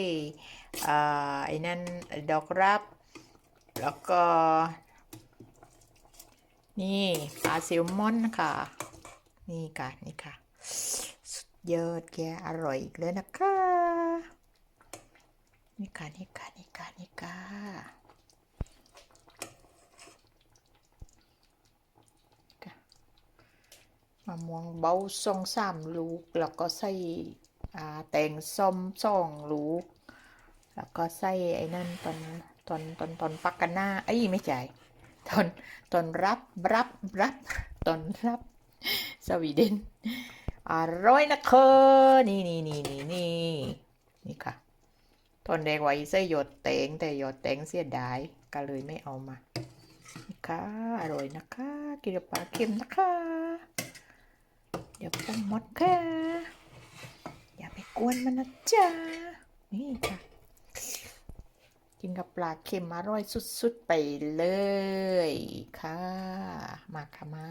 อไอ้นั่นดอกรับ แล้วก็ นี่ปลาแซลมอนค่ะ นี่ค่ะ นี่ค่ะ สุดยอดแกอร่อยอีกเลยนะคะ นี่ค่ะ นี่ค่ะ นี่ค่ะ นี่ค่ะมะม่วงเบาสองสามลูก แล้วก็ใส่ แตงส้มสองลูก แล้วก็ใส่ไอ้นั่นตอนตอนตอนตอนปักกันหน้าไอ้ไม่ใช่ตอนตอนรับรับรับตอนรับสวีเดนอร่อยนะคนี่นี่นี่นี่นี่นี่ค่ะตอนแรกไว้ใส่หยดแตงแต่หยดแตงเสียดายก็เลยไม่เอามาค่ะอร่อยนะคะ กินกับปลาเค็มนะคะ เดี๋ยวปรุงหมดค่ะ กวนมันนะจ๊ะนี่ค่ะ กินกับปลาเค็มอร่อยสุดๆ ไปเลยค่ะ มาค่ะมา